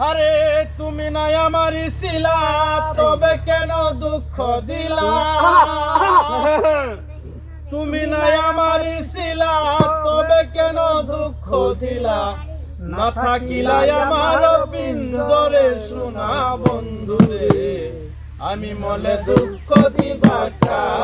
আরে তুমি নাই আমার শিলা, তবে কেন দুঃখ দিলা? তুমি নাই আমার শিলা, তবে কেন দুঃখ দিলা? না থাকিলাই আমার পিঞ্জরে শোনা বন্ধুরে, আমি মলে দুঃখ দিবা কারে?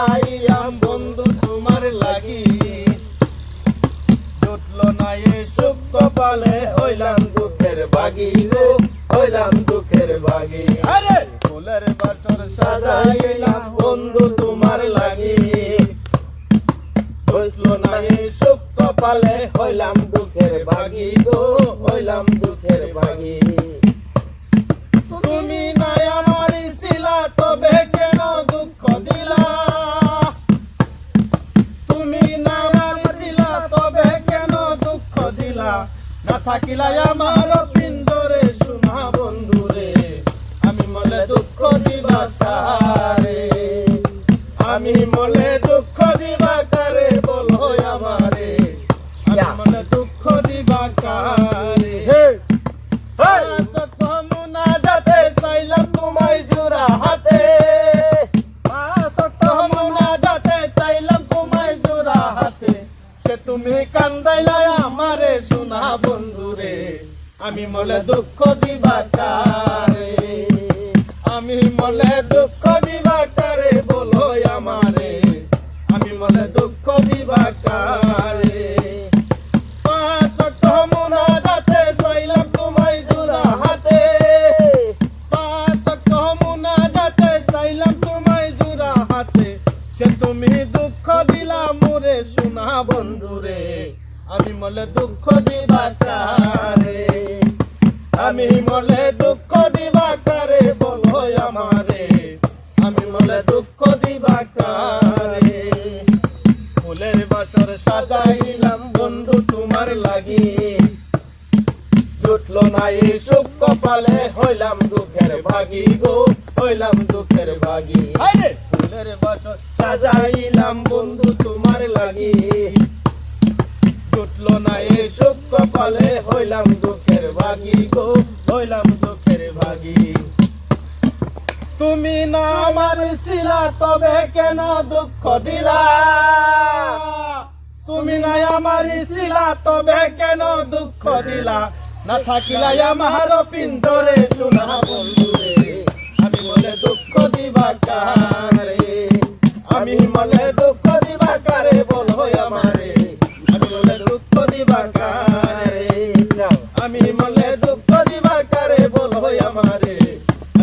সাজাইয়াম বন্ধু তোমার লাগি। জুটলো না এ সুখ কপালে হইলাম দুঃখের বাগি গো হইলাম দুঃখের বাগি। আরে! ফুলের বাসর সাজাইলাম বন্ধু তোমার লাগি। জুটলো না এ সুখ কপালে হইলাম দুঃখের বাগি গো হইলাম দুঃখের বাগি। না থাকিলাই আমার পিন্দরে শোনা বন্ধুরে আমি মলে দুঃখ দিবা তারে আমি মলে দুঃখ দিবা কারে বলো আমারে। আমি মলে দুঃখ দিবা কারে। কান্দাইলা আমারে শোনা বন্ধুরে, আমি মলে দুঃখ দিবা কারে? আমি মলে দুঃখ দিবা কারে বলো আমারে? আমি মলে দুঃখ দিবা কারে? সে তুমি দুঃখ দিলা মোরে শোনা বন্ধুরে। আমি মলে দুঃখ দিবা কারে? আমি মলে দুঃখ দিবা কারে বলো আমারে? আমি মলে দুঃখ দিবা কারে? ফুলের বাসর সাজাইলাম বন্ধু তোমার লাগি। জুটলো না এই সুখ কপালে হইলাম দুঃখের ভাগি গো হইলাম দুঃখের ভাগি। ফুলের বাসর সাজাইলাম বন্ধু তোমার লাগি। জুটলো না এই সুখ কপালে, হইলাম দুঃখের ভাগি গো, হইলাম দুঃখের ভাগি। তুমি না আমার শিলা, তবে কেন দুঃখ দিলা? তুমি না আমার শিলা, তবে কেন দুঃখ দিলা? না থাকিলা আমার পিন্দরে শোনা বন্ধুরে আমারে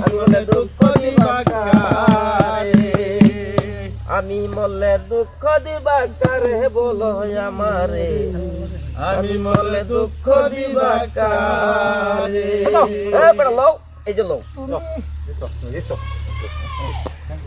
আমি মলে দুঃখ দিবা কারে। আমি মলে দুঃখ দিবা কারে বলো আমারে। আমি মলে দুঃখ দিবা কারে। এই যে লও। লও